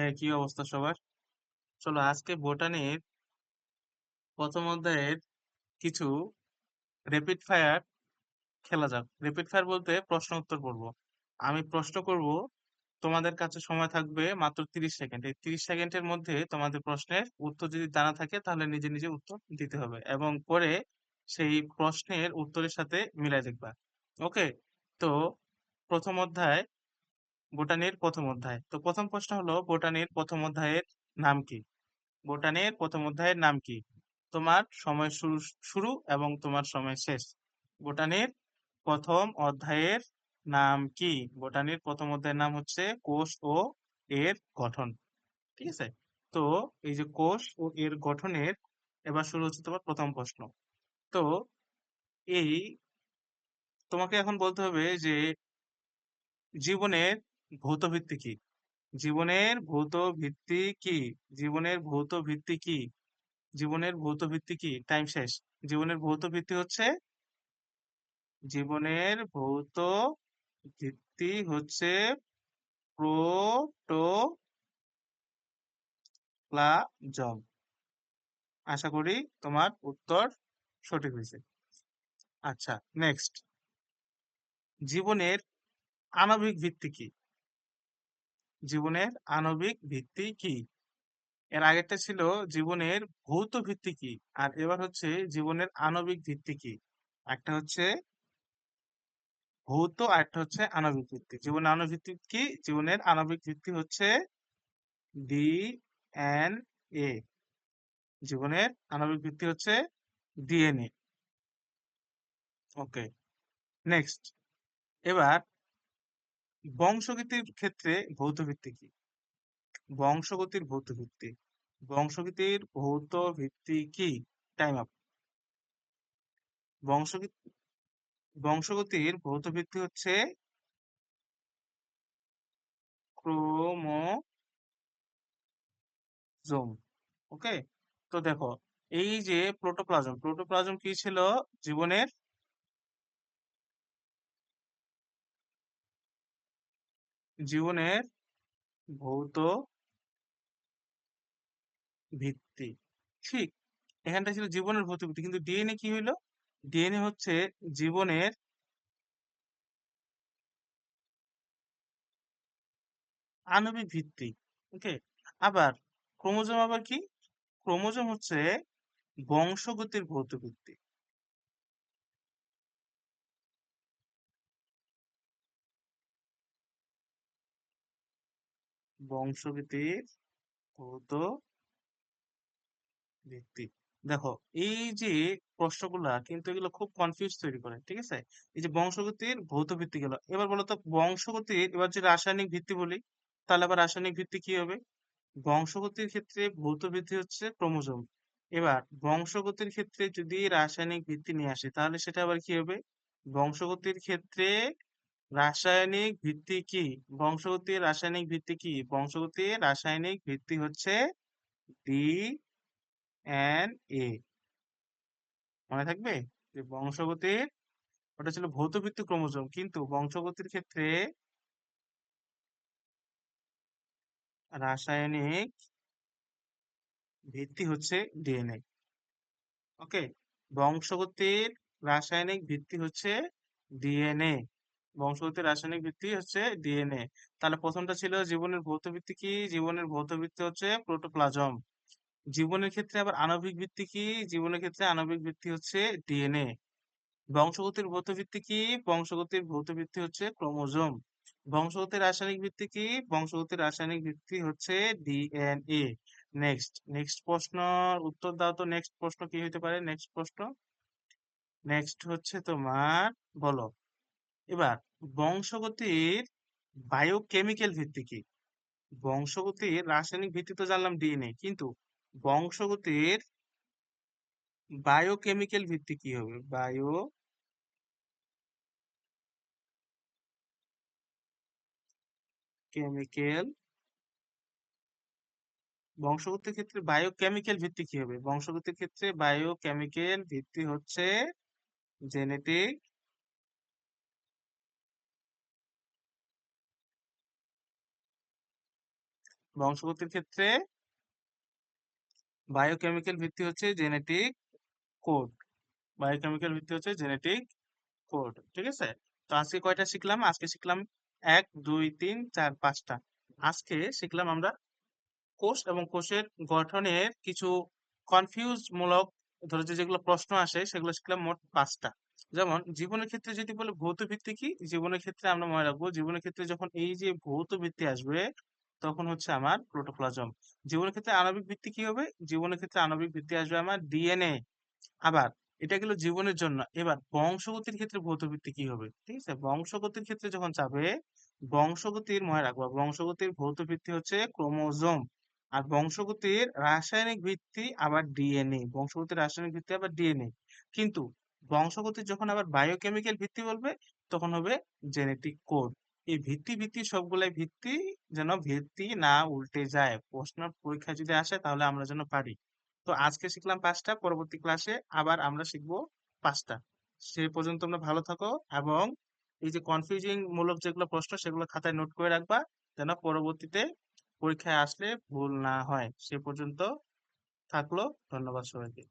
হ্যাঁ কি অবস্থা সবার? চলো আজকে বোটানির প্রথম অধ্যায়ের কিছু র্যাপিড ফায়ার খেলা যাক। র্যাপিড ফায়ার বলতে প্রশ্ন উত্তর করব আমি প্রশ্ন করব, তোমাদের কাছে সময় থাকবে মাত্র তিরিশ সেকেন্ড এই তিরিশ সেকেন্ডের মধ্যে তোমাদের প্রশ্নের উত্তর যদি জানা থাকে, তাহলে নিজে নিজে উত্তর দিতে হবে এবং পরে সেই প্রশ্নের উত্তরের সাথে মিলাই দেখবা। ওকে তো প্রথম অধ্যায় বোটানির প্রথম অধ্যায়। তো প্রথম প্রশ্ন হলো বোটানির প্রথম অধ্যায়ের নাম কি? বোটানির প্রথম অধ্যায়ের নাম কি? তোমার সময় শুরু শুরু এবং তোমার সময় শেষ। বোটানির প্রথম অধ্যায়ের নাম কি? বোটানির প্রথম অধ্যায়ের নাম হচ্ছে কোষ ও এর গঠন। ঠিক আছে? তো এই যে কোষ ও এর গঠনের, এবার শুরু হচ্ছে তোমার প্রথম প্রশ্ন। তো এই তোমাকে এখন বলতে হবে যে, জীবনের ভৌত ভিত্তি কি জীবনের ভৌত ভিত্তি কি? জীবনের ভৌত ভিত্তি কি? জীবনের ভৌত ভিত্তি কি? টাইম শেষ। জীবনের ভৌত ভিত্তি হচ্ছে? জীবনের ভৌত ভিত্তি হচ্ছে প্রোটোপ্লাজম। আশা করি তোমার উত্তর সঠিক হয়েছে। আচ্ছা নেক্সট জীবনের আণবিক ভিত্তি কি? জীবনের আণবিক ভিত্তি কি? এর আগেরটা ছিল জীবনের ভৌত ভিত্তি কি? আর এবার হচ্ছে জীবনের আণবিক ভিত্তি কি? একটা হচ্ছে ভৌত আর একটা হচ্ছে আণবিক ভিত্তি। জীবনের আণবিক ভিত্তি কি? জীবনের আণবিক ভিত্তি হচ্ছে ডিএনএ। জীবনের আণবিক ভিত্তি হচ্ছে ডিএনএ। ওকে, নেক্সট। এবার বংশগতির ক্ষেত্রে ভৌত ভিত্তি কি? বংশগতির ভৌত ভিত্তি বংশগতির ভৌত ভিত্তি কি? টাইম আপ বংশগতি বংশগতির ভৌত ভিত্তি হচ্ছে ক্রোমোজোম। ওকে তো দেখো, এই যে প্রোটোপ্লাজম প্রোটোপ্লাজম কি ছিল? জীবনের জীবনের ভৌত ভিত্তি। ঠিক এখানটা ছিল জীবনের ভৌত ভিত্তি। কিন্তু ডিএনএ কি হইল? ডিএনএ হচ্ছে জীবনের আণবিক ভিত্তি। ওকে আবার ক্রোমোজোম আবার কি? ক্রোমোজোম হচ্ছে বংশগতির ভৌত ভিত্তি। বংশগতির ভৌত ভিত্তি। দেখো, এই যে প্রশ্নগুলা কিন্তু এগুলো খুব কনফিউজ তৈরি করে, ঠিক আছে? এই যে বংশগতির ভৌত ভিত্তি গেল। এবার বলো তো বংশগতির, এবার যদি রাসায়নিক ভিত্তি বলি, তাহলে আবার রাসায়নিক ভিত্তি কি হবে? বংশগতির ক্ষেত্রে ভৌত ভিত্তি হচ্ছে ক্রোমোজোম। এবার বংশগতির ক্ষেত্রে যদি রাসায়নিক ভিত্তি নিয়ে আসে, তাহলে সেটা আবার কি হবে? বংশগতির ক্ষেত্রে রাসায়নিক ভিত্তি কি? বংশগতির রাসায়নিক ভিত্তি কি? বংশগতির রাসায়নিক ভিত্তি হচ্ছে ডি এন এ মনে থাকবে? যে বংশগতির, ওটা ছিল ভৌত ভিত্তি ক্রোমোজোম, কিন্তু বংশগতির ক্ষেত্রে রাসায়নিক ভিত্তি হচ্ছে ডিএনএ। ওকে, বংশগতির রাসায়নিক ভিত্তি হচ্ছে ডিএনএ। বংশগতির রাসায়নিক ভিত্তি হচ্ছে ডিএনএ তাহলে প্রথমটা ছিল জীবনের ভৌত ভিত্তি কি? জীবনের ভৌত ভিত্তি হচ্ছে প্রোটোপ্লাজম। জীবনের ক্ষেত্রে আবার আণবিক ভিত্তি কি? জীবনের ক্ষেত্রে আণবিক ভিত্তি হচ্ছে ডিএনএ বংশগতির ভৌত ভিত্তি কি? বংশগতির ভৌত ভিত্তি হচ্ছে ক্রোমোজোম। বংশগতির রাসায়নিক ভিত্তি কি? বংশগতির রাসায়নিক ভিত্তি হচ্ছে ডিএনএ। নেক্সট নেক্সট প্রশ্ন, উত্তর দাও তো, নেক্সট প্রশ্ন কি হইতে পারে? নেক্সট প্রশ্ন। নেক্সট হচ্ছে তোমার, বলো। এবার বংশগতির বায়োকেমিক্যাল ভিত্তি কি? বংশগতির রাসায়নিক ভিত্তি তো জানলাম ডিএনএ কিন্তু বংশগতির বায়োকেমিক্যাল ভিত্তি কি হবে? বায়ো কেমিক্যাল বংশগতির ক্ষেত্রে বায়োকেমিক্যাল ভিত্তি কি হবে? বংশগতির ক্ষেত্রে বায়োকেমিক্যাল ভিত্তি হচ্ছে জেনেটিক বংশগতির ক্ষেত্রে বায়োকেমিক্যাল ভিত্তি হচ্ছে জেনেটিক কোড বায়োকেমিক্যাল ভিত্তি হচ্ছে জেনেটিক কোড ঠিক আছে? তো আজকে কয়টা শিখলাম? আজকে শিখলাম এক, দুই, তিন, চার, পাঁচটা। আজকে শিখলাম আমরা কোষ এবং কোষের গঠনের কিছু কনফিউজ মূলক ধরো যেগুলো প্রশ্ন আসে, সেগুলো শিখলাম মোট পাঁচটা। যেমন, জীবনের ক্ষেত্রে যদি বলে ভৌত ভিত্তি কি? জীবনের ক্ষেত্রে আমরা মনে রাখব, জীবনের ক্ষেত্রে যখন এই যে ভৌত ভিত্তি আসবে তখন হচ্ছে আমার প্রোটোপ্লাজম জীবনের ক্ষেত্রে আণবিক ভিত্তি কি হবে? জীবনের ক্ষেত্রে আণবিক ভিত্তি আসবে আমার ডিএনএ আবার এটা গেল জীবনের জন্য। এবার বংশগতির ক্ষেত্রে ভৌত ভিত্তি কি হবে? ঠিক আছে? বংশগতির ক্ষেত্রে যখন যাবে, বংশগতির মনে রাখব, বংশগতির ভৌত ভিত্তি হচ্ছে ক্রোমোজোম। আর বংশগতির রাসায়নিক ভিত্তি আবার ডিএনএ বংশগতির রাসায়নিক ভিত্তি আবার ডিএনএ কিন্তু বংশগতির যখন আবার বায়োকেমিক্যাল ভিত্তি বলবে, তখন হবে জেনেটিক কোড এই ভিত্তি ভিত্তি সবগুলাই ভিত্তি যেন ভিত্তি না উল্টে যায়। প্রশ্ন পরীক্ষা যদি আসে তাহলে আমরা যেন পারি। তো আজকে শিখলাম পাঁচটা, পরবর্তী ক্লাসে আবার আমরা শিখব পাঁচটা। সে পর্যন্ত তোমরা ভালো থাকো এবং এই যে কনফিউজিং মূলক যেগুলো প্রশ্ন সেগুলো খাতায় নোট করে রাখবা যেন পরবর্তীতে পরীক্ষায় আসলে ভুল না হয়। সে পর্যন্ত থাকল। ধন্যবাদ সবাইকে।